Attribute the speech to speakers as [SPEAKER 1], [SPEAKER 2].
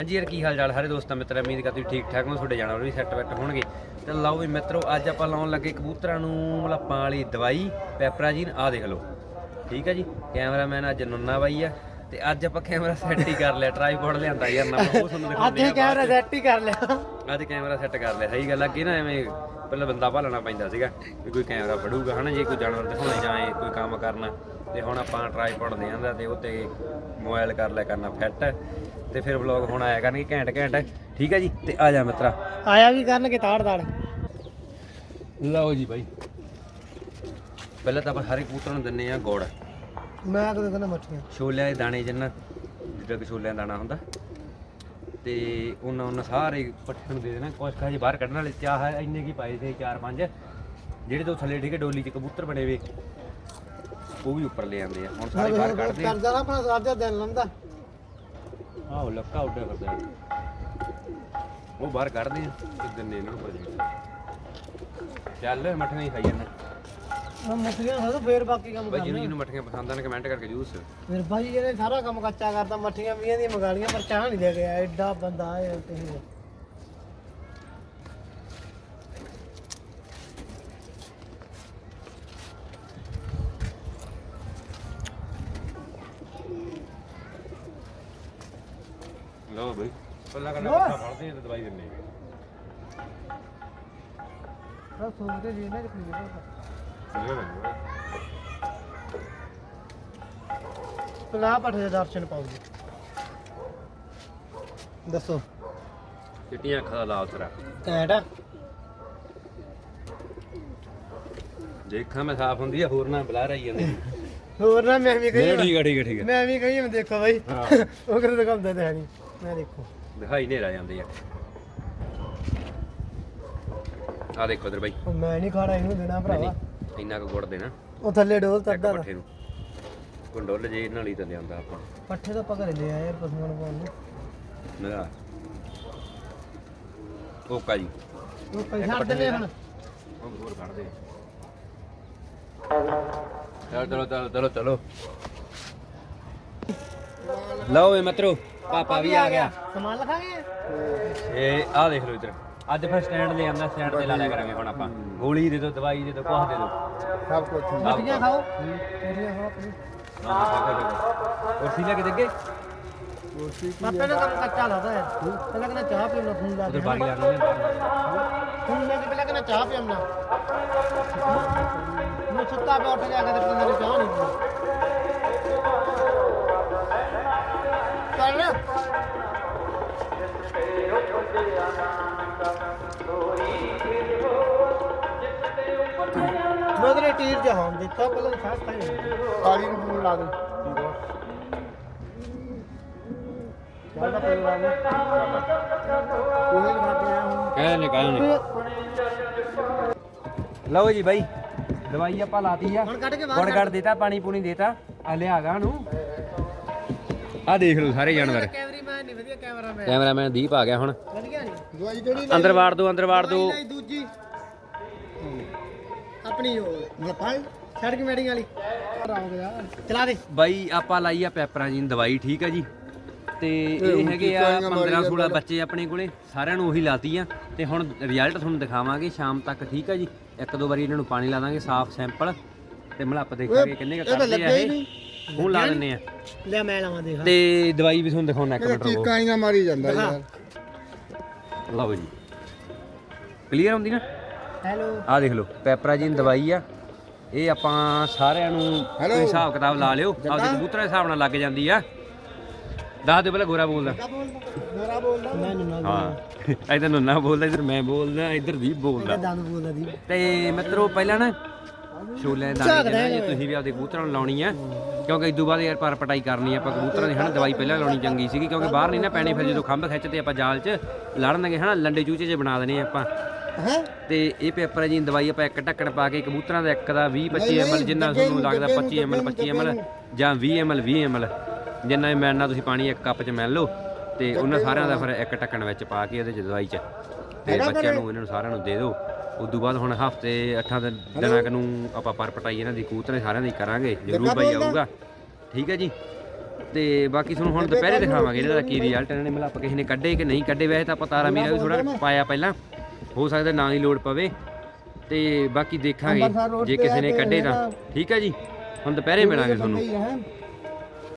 [SPEAKER 1] ਹਾਂਜੀ ਯਾਰ ਕੀ ਹਾਲ ਚਾਲ? ਸਾਰੇ ਦੋਸਤਾਂ ਮਿੱਤਰ ਉਮੀਦ ਕਰਦਾ ਤੁਸੀਂ ਠੀਕ ਠਾਕ ਹੋ ਤੁਹਾਡੇ ਜਾਨਵਰ ਵੀ ਸੈੱਟ ਬੈੱਟ ਹੋਣਗੇ। ਤੇ ਲਓ ਵੀ ਮਿੱਤਰੋ ਅੱਜ ਆਪਾਂ ਲਾਉਣ ਲੱਗੇ ਕਬੂਤਰਾਂ ਨੂੰ ਮਲਾਪਾਂ ਵਾਲੀ ਦਵਾਈ ਪੈਪਰਾਜੀਨ ਆ ਦੇਖ ਲਓ। ਠੀਕ ਹੈ ਜੀ? ਕੈਮਰਾਮੈਨ ਅੱਜ ਨੁੰਨਾ ਬਾਈ ਆ ਤੇ ਅੱਜ ਆਪਾਂ ਕੈਮਰਾ ਸੈੱਟ ਹੀ ਕਰ ਲਿਆ ਟ੍ਰਾਈਪੋਡ ਲਿਆਂਦਾ ਯਾਰ ਨਾ ਉਹ ਤੁਹਾਨੂੰ
[SPEAKER 2] ਅੱਜ
[SPEAKER 1] ਦਿਖਾਉਂਦੇ ਆ
[SPEAKER 2] ਕੈਮਰਾ ਸੈੱਟ ਹੀ ਕਰ ਲਿਆ।
[SPEAKER 1] ਅੱਜ ਕੈਮਰਾ ਸੈੱਟ ਕਰ ਲਿਆ ਸਹੀ ਗੱਲ ਅੱਗੇ ਨਾ ਐਵੇਂ ਪਹਿਲਾਂ ਬੰਦਾ ਭਾਲਣਾ ਪੈਂਦਾ ਸੀਗਾ ਵੀ ਕੋਈ ਕੈਮਰਾ ਫੜੂਗਾ ਹਨਾ ਜੇ ਕੋਈ ਜਾਨਵਰ ਦਿਖਾਉਣੇ ਜਾਏ ਕੋਈ ਕੰਮ ਕਰਨਾ। ਤੇ ਹੁਣ ਆਪਾਂ ਟ੍ਰਾਈਪੋਡ ਦੇ ਆਂਦਾ ਤੇ ਉੱਤੇ ਮੋਬਾਈਲ ਕਰ ਲਿਆ ਕਰਨਾ ਫਿੱਟ ਤੇ ਫਿਰ ਵਲੌਗ ਹੁਣ ਆਇਆ ਕਰਨਗੇ ਘੈਂਟ ਘੈਂਟ। ਠੀਕ ਹੈ ਜੀ ਤੇ ਆ ਜਾ ਮਿੱਤਰਾ।
[SPEAKER 2] ਆਇਆ ਵੀ ਕਰਨਗੇ ਤਾੜ ਤਾੜ।
[SPEAKER 1] ਲਓ ਜੀ ਬਾਈ। ਪਹਿਲਾਂ ਤਾਂ ਆਪਾਂ ਸਾਰੇ ਕਬੂਤਰਾਂ ਨੂੰ ਦਿੰਨੇ ਆ ਗੁੜ।
[SPEAKER 2] ਮੈਂ ਕਦੇ ਕਹਿੰਦਾ ਮੱਠੀਆਂ।
[SPEAKER 1] ਛੋਲਿਆਂ ਦੇ ਦਾਣੇ ਜਿੰਨਾ ਜਿੱਦਾਂ ਕਿ ਛੋਲਿਆਂ ਦਾ ਦਾਣਾ ਹੁੰਦਾ। ਤੇ ਉਹਨਾਂ ਉਹਨਾਂ ਸਾਰੇ ਪੱਠੇ ਨੂੰ ਦੇ ਦੇਣਾ ਕੁਛ ਕਾਜੀ ਬਾਹਰ ਕੱਢਣ ਵਾਲੇ ਚਾਹ ਹੈ ਇੰਨੇ ਕੀ ਪਾਏ ਸੀ ਚਾਰ ਪੰਜ ਜਿਹੜੇ ਤੋਂ ਥੱਲੇ ਠੀਕ ਡੋਲੀ 'ਚ ਕਬੂਤਰ ਬਣੇ ਵੇ ਉਹ ਵੀ ਉੱਪਰ ਲੈ ਆਉਂਦੇ ਆ ਹੁਣ ਸਾਰੇ ਬਾਹਰ ਕੱਢਦੇ ਆ।
[SPEAKER 2] ਕਰਦਾ ਨਾ ਆਪਣਾ ਸਾਜਾ ਦਿਨ ਲੰਦਾ।
[SPEAKER 1] ਆਹੋ ਲੱਕਾ ਉੱਡਿਆ ਫਿਰਦਾ। ਹੈ। ਉਹ ਬਾਹਰ ਕੱਢਦੇ ਆ ਤੇ ਦਿੰਨੇ ਇਹਨਾਂ ਨੂੰ ਚੱਲ ਮੱਠੀਆਂ ਹੀ ਖਾਈ ਜਾਂਦਾ।
[SPEAKER 2] ਮੈਂ ਮੱਠੀਆਂ ਖਾ ਫੇਰ ਬਾਕੀ ਕੰਮ
[SPEAKER 1] ਬਾਈ
[SPEAKER 2] ਕਰਨਾ।
[SPEAKER 1] ਜਿਹਨੂੰ ਜਿਹਨੂੰ ਮੱਠੀਆਂ ਪਸੰਦ ਆਣ ਕਮੈਂਟ ਕਰਕੇ ਜੂਸ
[SPEAKER 2] ਫਿਰ ਭਾਈ ਇਹਨੇ ਸਾਰਾ ਕੰਮ ਕੱਚਾ ਕਰਦਾ ਮੱਠੀਆਂ ਵੀਆਂ ਦੀਆਂ ਮੰਗਾ ਲੀਆਂ ਪਰ ਚਾਹ ਨਹੀਂ ਦੇ ਗਿਆ ਐਡਾ ਬੰਦਾ ਹੈ ਤੇ
[SPEAKER 1] ਲਓ ਬਈ। ਪੱਲਾ ਕੱਲਾ ਪੱਠਾ ਫੜਦੇ ਆ ਤੇ ਦਵਾਈ ਦਿੰਨੇ ਆ
[SPEAKER 2] ਆ ਸੋਚਦੇ ਜੀ ਨਾ ਕਿ ਕੀ ਪਲਾ ਪਠ ਦੇ ਦਰਸ਼ਨ ਪਾਉਗੀ ਦੱਸੋ।
[SPEAKER 1] ਚਿੱਟੀਆਂ ਅੱਖਾਂ ਦਾ ਲਾਲ ਤੇਰਾ
[SPEAKER 2] ਘੈਂਟ ਆ।
[SPEAKER 1] ਦੇਖਾਂ ਮੈਂ ਸਾਫ਼ ਹੁੰਦੀ ਆ ਹੋਰ ਨਾ ਬੁਲਾ ਰਹੀ ਜਾਂਦੇ।
[SPEAKER 2] ਹੋਰ ਨਾ ਮੈਂ ਵੀ ਕਹੀ
[SPEAKER 1] ਠੀਕ ਆ ਠੀਕ ਆ ਠੀਕ ਆ।
[SPEAKER 2] ਮੈਂ ਵੀ ਕਹੀ ਮੈਂ ਦੇਖੋ ਬਾਈ। ਉਹ ਕਿਹੜੇ ਦਿਖਾਉਂਦੇ ਤੇ ਹੈ ਨਹੀਂ। ਮੈਂ ਦੇਖੋ।
[SPEAKER 1] ਦਿਖਾਈ ਨੇਰਾ ਜਾਂਦੇ ਆ। ਆ ਦੇਖੋ ਇਧਰ ਬਾਈ।
[SPEAKER 2] ਉਹ ਮੈਂ ਨਹੀਂ ਖਾਣਾ ਇਹਨੂੰ ਦੇਣਾ ਭਰਾਵਾ।
[SPEAKER 1] ਇੰਨਾ ਕੁ ਗੁੜ ਦੇਣਾ।
[SPEAKER 2] ਉਹ ਥੱਲੇ ਡੋਲ
[SPEAKER 1] ਇੱਕ
[SPEAKER 2] ਤੱਦਾ
[SPEAKER 1] ਪੱਠੇ ਨੂੰ। ਗੁੰਡੋਲ ਜੇ ਨਾਲ ਹੀ ਤਾਂ ਲਿਆਂਦਾ ਆਪਾਂ।
[SPEAKER 2] ਪੱਠੇ ਤਾਂ ਆਪਾਂ ਘਰੇ ਲੈ ਆਏ ਯਾਰ ਪਸ਼ੂਆਂ ਨੂੰ ਪਾਉਣ ਨੂੰ।
[SPEAKER 1] ਮੇਰਾ ਓਕਾ ਜੀ
[SPEAKER 2] ਉਹ ਪੈਸੇ ਛੱਡ ਦਿੰਦੇ ਹੁਣ।
[SPEAKER 1] ਉਹ ਹੋਰ ਕੱਢਦੇ ਚਲੋ ਚਲੋ ਚਲੋ ਚਲੋ ਚਲੋ। ਲਓ ਵੇ ਮਿੱਤਰੋ ਪਾਪਾ ਵੀ ਆ ਗਿਆ।
[SPEAKER 2] ਸਮਾਨ ਲਖਾਂਗੇ?
[SPEAKER 1] ਇਹ ਆਹ ਦੇਖ ਲਓ ਇਧਰ। ਅੱਜ ਫਿਰ ਸਟੈਂਡ ਲੈ ਆਂਦਾ ਸਟੈਂਡ ਤੇ ਲਾ ਲਿਆ ਕਰਾਂਗੇ ਹੁਣ ਆਪਾਂ। ਗੋਲੀ ਦੇ ਦਿਓ ਦਵਾਈ ਦੇ ਦਿਓ ਕੁਛ ਦੇ ਦਿਓ।
[SPEAKER 2] ਸਭ ਕੁਝ ਮੱਠੀਆਂ ਖਾਓ। ਮੱਠੀਆਂ ਖਾਓ ਆਪਣੀ।
[SPEAKER 1] ਔਰ ਸੀ ਲੈ ਕੇ ਦੇਗੇ?
[SPEAKER 2] ਪਾਪੇ ਨੇ ਕੰਮ ਕੱਚਾ ਲਾਦਾ ਹੈ। ਪਹਿਲਾਂ ਕਹਿੰਦਾ ਚਾਹ ਪੀਣਾ ਫੋਨ ਲਾ
[SPEAKER 1] ਉਧਰ
[SPEAKER 2] ਕੇ
[SPEAKER 1] ਬਾਗੀ ਲਾਣੀ ਹੈ।
[SPEAKER 2] ਫੋਨ ਲਾ ਕੇ ਪਹਿਲਾਂ ਕਹਿੰਦਾ ਚਾਹ ਪੀਣਾ ਮੈਂ ਸੁੱਤਾ ਪਿਆ ਉੱਠ ਗਿਆ ਕਿ ਤੇ ਕਹਿੰਦਾ ਚਾਹ ਨਹੀਂ ਪੀਣੀ। ਤੇਰੇ ਟੀਰ ਜਹਾਨ ਦਿੱਤਾ ਪਹਿਲਾਂ ਸਾਹ ਖਾਈ ਕਾਲੀ ਨੂੰ ਫੋਨ ਲਾ ਦੇ। ਚੱਲ ਪਈ ਲਾ ਦੇ ਕੋਈ ਨਹੀਂ ਖਾਤੇ ਆ ਹੁਣ।
[SPEAKER 1] ਕਹਿੰਦੇ ਕਹਿੰਦੇ ਲਓ ਜੀ ਬਾਈ ਦਵਾਈ ਆਪਾਂ ਲਾਤੀ ਆ।
[SPEAKER 2] ਹੁਣ ਕੱਢ ਕੇ
[SPEAKER 1] ਗੁੜ
[SPEAKER 2] ਬਾਹਰ
[SPEAKER 1] ਗੜ ਦੇਤਾ ਪਾਣੀ ਪੂਣੀ ਦੇਤਾ। ਆ ਲਿਆ ਗਾ ਨੂੰ। ਆ ਦੇਖ ਲਓ ਸਾਰੇ ਜਾਨਵਰ।
[SPEAKER 2] ਕੈਮਰਾਮੈਨ ਨਹੀਂ ਵਧੀਆ ਕੈਮਰਾਮੈਨ
[SPEAKER 1] ਕੈਮਰਾਮੈਨ ਦੀਪ ਆ ਗਿਆ ਹੁਣ।
[SPEAKER 2] ਵਧੀਆ ਨਹੀਂ ਦਵਾਈ ਕਿਹੜੀ
[SPEAKER 1] ਅੰਦਰ ਵਾੜ ਦੋ ਅੰਦਰ ਵਾੜ ਦੋ।
[SPEAKER 2] ਦੂਜੀ। ਆਪਣੀ ਉਹ ਮਲਪਾਲ ਸੜਕ ਮੈਡਿੰਗ ਵਾਲੀ। ਚਲਾ ਦੇ।
[SPEAKER 1] ਬਾਈ ਆਪਾਂ ਲਾਈ ਆ ਪੈਪਰਾਂ ਜੀ ਦਵਾਈ ਠੀਕ ਆ ਜੀ। ਤੇ ਇਹ ਹੈਗੇ ਆ 15 16 ਬੱਚੇ ਆਪਣੇ ਕੋਲੇ ਸਾਰਿਆਂ ਨੂੰ ਉਹੀ ਲਾਤੀ ਆ। ਤੇ ਹੁਣ ਰਿਜ਼ਲਟ ਤੁਹਾਨੂੰ ਦਿਖਾਵਾਂਗੇ ਸ਼ਾਮ ਤੱਕ ਠੀਕ ਆ ਜੀ। ਇੱਕ ਦੋ ਵਾਰੀ ਇਹਨਾਂ ਨੂੰ ਪਾਣੀ ਲਾ ਦਾਂਗੇ ਸਾਫ਼ ਸੈਂਪਲ ਤੇ ਮਲੱਪ ਦੇਖਾਂਗੇ ਕਿੰਨੇ ਕੁ ਕਰਦੇ ਆ ਇਹ। ਹੁਣ ਲਾ ਦਿੰਨੇ ਆ।
[SPEAKER 2] ਲੈ ਮੈਂ ਲਾਵਾਂ ਦੇਖ।
[SPEAKER 1] ਤੇ ਦਵਾਈ ਵੀ ਤੁਹਾਨੂੰ ਦਿਖਾਉਣਾ ਇੱਕ ਮਿੰਟ ਰੁਕੋ।
[SPEAKER 2] ਕਾਈਆਂ ਮਾਰੀ ਜਾਂਦਾ ਯਾਰ।
[SPEAKER 1] ਲਓ ਜੀ। ਕਲੀਅਰ ਹੁੰਦੀ ਨਾ?
[SPEAKER 2] ਹੈਲੋ
[SPEAKER 1] ਆਹ ਦੇਖ ਲਓ ਪੈਪਰਾਜੀਨ ਦਵਾਈ ਆ। ਇਹ ਆਪਾਂ ਸਾਰਿਆਂ ਨੂੰ ਕੋਈ ਹਿਸਾਬ ਕਿਤਾਬ ਲਾ ਲਿਓ ਆਪਦੇ ਕਬੂਤਰਾਂ ਦੇ ਹਿਸਾਬ ਨਾਲ ਲੱਗ ਜਾਂਦੀ ਆ। ਦੱਸ ਦਿਓ ਪਹਿਲਾਂ ਗੋਰਾ ਬੋਲਦਾ।
[SPEAKER 2] ਮੇਰਾ ਬੋਲਦਾ ਮੈਂ ਨੁਨਾ
[SPEAKER 1] ਹਾਂ। ਇਧਰ ਨੁੰਨਾ ਬੋਲਦਾ ਇਧਰ ਮੈਂ ਬੋਲਦਾ ਇਧਰ ਦੀਪ ਬੋਲਦਾ।
[SPEAKER 2] ਦੰਦ ਬੋਲਦਾ ਦੀ
[SPEAKER 1] ਤੇ ਮਿੱਤਰੋ ਪਹਿਲਾਂ ਨਾ ਛੋਲਿਆਂ ਦੇ ਦਾਣੇ ਤੁਸੀਂ ਵੀ ਆਪਦੇ ਕਬੂਤਰਾਂ ਨੂੰ ਲਾਉਣੀ ਆ ਕਿਉਂਕਿ ਇਦੋਂ ਬਾਅਦ ਯਾਰ ਪਰ ਪਟਾਈ ਕਰਨੀ ਆ ਆਪਾਂ ਕਬੂਤਰਾਂ ਦੀ ਹਨਾ ਦਵਾਈ ਪਹਿਲਾਂ ਲਾਉਣੀ ਚੰਗੀ ਸੀਗੀ ਕਿਉਂਕਿ ਬਾਹਰ ਨਹੀਂ ਨਾ ਪੈਣੇ ਫਿਰ ਜਦੋਂ ਖੰਭ ਖਿੱਚਦੇ ਆਪਾਂ ਜਾਲ 'ਚ ਲੜਨਗੇ ਹਨਾ ਲੰਡੇ ਚੂਚੇ ਜੇ ਬਣਾ ਦੇਣੇ ਆਪਾਂ।
[SPEAKER 2] ਹੈ?
[SPEAKER 1] ਤੇ ਇਹ ਪੇਪਰ ਜੀ ਦਵਾਈ ਆਪਾਂ ਇੱਕ ਢੱਕਣ ਪਾ ਕੇ ਕਬੂਤਰਾਂ ਦਾ ਇੱਕ ਦਾ 20 25 ml ਜਿੰਨਾ ਤੁਹਾਨੂੰ ਲੱਗਦਾ 25 ml 25 ml ਜਾਂ 20 ml 20 ml ਜਿੰਨਾ ਵੀ ਮਿਲਣਾ ਤੁਸੀਂ ਪਾਣੀ ਇੱਕ ਕੱਪ 'ਚ ਮਿਲ ਲਓ ਤੇ ਉਹਨਾਂ ਸਾਰਿਆਂ ਦਾ ਫਿਰ ਇੱਕ ਢੱਕਣ ਵਿੱਚ ਪਾ ਕੇ ਉਹਦੇ 'ਚ ਦਵਾਈ 'ਚ। ਤੇ ਬੱਚਿਆਂ ਨੂੰ ਇਹਨਾਂ ਨੂੰ ਸਾਰਿਆਂ ਨੂੰ ਦੇ ਦਿਓ। ਉਦੋਂ ਬਾਅਦ ਹੁਣ ਹਫ਼ਤੇ 8 ਦਿਨਾਂ ਕੁ ਨੂੰ ਆਪਾਂ ਪਰ ਪਟਾਈ ਇਹਨਾਂ ਦੀ ਕਬੂਤਰਾਂ ਸਾਰਿਆਂ ਦੀ ਕਰਾਂਗੇ ਜ਼ਰੂਰ ਬਾਈ ਆਊਗਾ। ਠੀਕ ਹੈ ਜੀ। ਤੇ ਬਾਕੀ ਤੁਹਾਨੂੰ ਹੁਣ ਦੁਪਹਿਰੇ ਦਿਖਾਵਾਂਗੇ ਇਹਦਾ ਕੀ ਰਿਜ਼ਲਟ ਇਹਨਾਂ ਨੇ ਮਤਲਬ ਆਪਾਂ ਕਿਸੇ ਨੇ ਕੱਢੇ ਕਿ ਨਹੀਂ ਕੱਢੇ ਵੈਸੇ ਤਾਂ ਆਪਾਂ ਤਾਰਾ ਮੀਰਾ ਵੀ ਥੋੜਾ ਪਾਇਆ ਪਹਿਲਾਂ। ਹੋ ਸਕਦਾ ਨਾ ਹੀ ਲੋਡ ਪਵੇ ਤੇ ਬਾਕੀ ਦੇਖਾਂਗੇ ਜੇ ਕਿਸੇ ਨੇ ਕੱਢੇ ਤਾਂ। ਠੀਕ ਹੈ ਜੀ। ਹੁਣ ਦੁਪਹਿਰੇ ਮਿਲਾਂਗੇ ਤੁਹਾਨੂੰ।